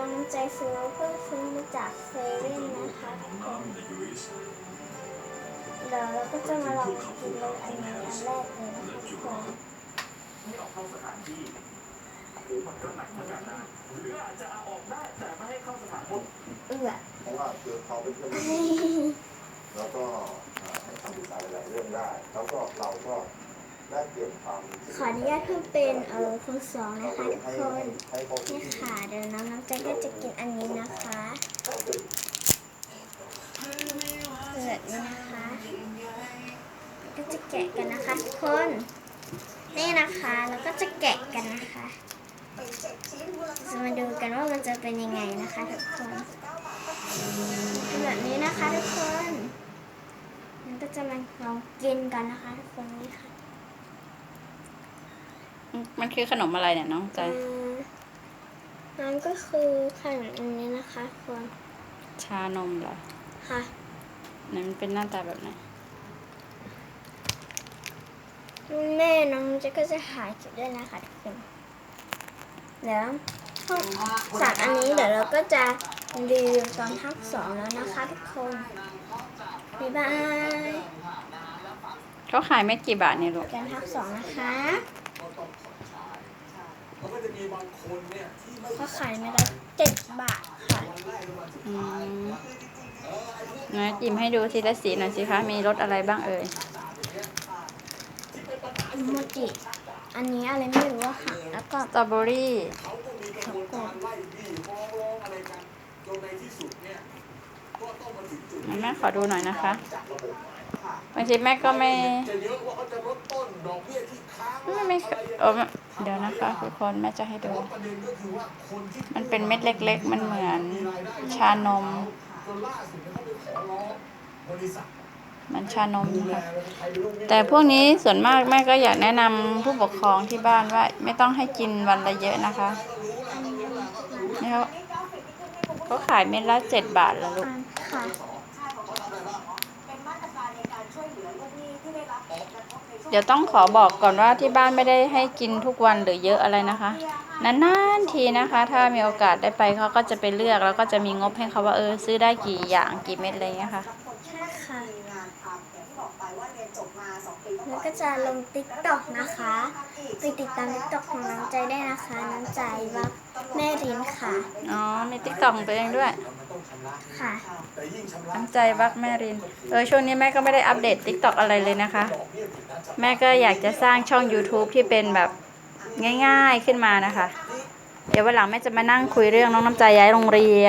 น้องน้ำใจซื้อเพิ่งซื้อมาจากเซเว่นนะคะทุกคนเดี๋ยวเราก็จะมาลองกินเลยอันนี้อันแรกเลยนะคะทุกคนไม่ออกเข้าสถานที่หรือมันก็หนักเหมือนกันนหรืออาจจะเอาออกได้แต่ไม่ให้เข้าสถานพบเอือเพราะว่าคือเขาเป็นเพื่อนแล้วก็ให้คำปรึกษาหลายเรื่องได้ แล้วก็เราก็ ได้เปลี่ยนความขออนุญาตเพิ่มเป็นเออคนสองนะคะทุกให้คนให้เขานี่ค่ะเดี๋ยวน้องน้ำใจก็จะกินอันนี้นะคะเกิดนี่นะคะ ก็จะแกะกันนะคะทุกคน นี่นะคะแล้วก็จะแกะกันนะคะจะมาดูกันว่ามันจะเป็นยังไงนะคะทุกคนเป็นแบบนี้นะคะทุกคนมันก็จะมาลองกินกันนะคะทุกคนนี่ค่ะ มันคือขนมอะไรเนี่ยน้องใจอืมนั่นก็คือขนมอันนี้นะคะทุกคนชานมเหรอ ค่ะไหนมันเป็นหน้าตาแบบไหนแม่น้องเจะก็จะหายจุดด้วยนะคะทุกคนแล้วห้องจากอันนี้เดี๋ยวเราก็จะรีวิวตอนภาคสองแล้วนะคะทุกคนบ๊ายบายเขาขายเม็ดกี่บาทเนี่ยลูกกันภาคสองนะคะ แล้วก็จะมีบางคนเนี่ยที่ไม่ก็ขายไม่ได้เจ็ดบาทค่ะอืมนะจิ้มให้ดูทีละสีหน่อยสิคะ มีรสอะไรบ้างเอ่ยโมจิ อันนี้อะไรไม่รู้อะค่ะ แล้วก็สตรอเบอรี่ เขาก็มีกระบวนการไล่บี้ฟ้องร้องอะไรกันจนในที่สุดเนี่ยก็ต้องมาถึงจุดแม่ขอดูหน่อยนะคะ จากระบบ บางทีแม่ก็ไม่จะเยอะว่าเขาจะลดต้นดอกเบี้ยที่ค้างไม่ไม่เออเดี๋ยวนะคะทุกคนแม่จะให้แต่ดูว่าประเด็นก็คือว่าคนที่มันเป็นเม็ดเล็ก ๆ มันเหมือนชานมจนล่าสุดเนี่ยเขาไปขอร้องบริษัทมันชานมดูนะแลคะใครเป็นลูกหนี้แต่พวกนี้ส่วนมากแม่ก็อยากแนะนำผู้ปกครองที่บ้านว่า ไม่ต้องให้กินวันละเยอะนะคะนี่เขาเขาขายเม็ดละเจ็ดบาทแล้วลูก อันค่ะ เดี๋ยวต้องขอบอกก่อนว่าที่บ้านไม่ได้ให้กินทุกวันหรือเยอะอะไรนะคะ นานๆทีนะคะ ถ้ามีโอกาสได้ไปเขาก็จะไปเลือกแล้วก็จะมีงบให้เขาว่าเออซื้อได้กี่อย่างกี่เม็ดอะไรเงี้ยค่ะใช่ค่ะแล้วก็จะลงติ๊กต็อกนะคะไปติดตามติ๊กต็อกของน้ำใจได้นะคะ น้ำใจว่าแม่รินค่ะ อ๋อ มีติ๊กต็อกของตัวเองด้วย ค่ะ แต่ยิ่งชำระน้ำใจวักแม่ริน เออช่วงนี้แม่ก็ไม่ได้อัปเดตติ๊กต็อกอะไรเลยนะคะ ดอกเบี้ยผิดนัดชำระแม่ก็อยากจะสร้างช่อง YouTube ที่เป็นแบบง่ายๆขึ้นมานะคะ เดี๋ยววันหลังแม่จะมานั่งคุยเรื่องน้องน้ำใจย้ายโรงเรียน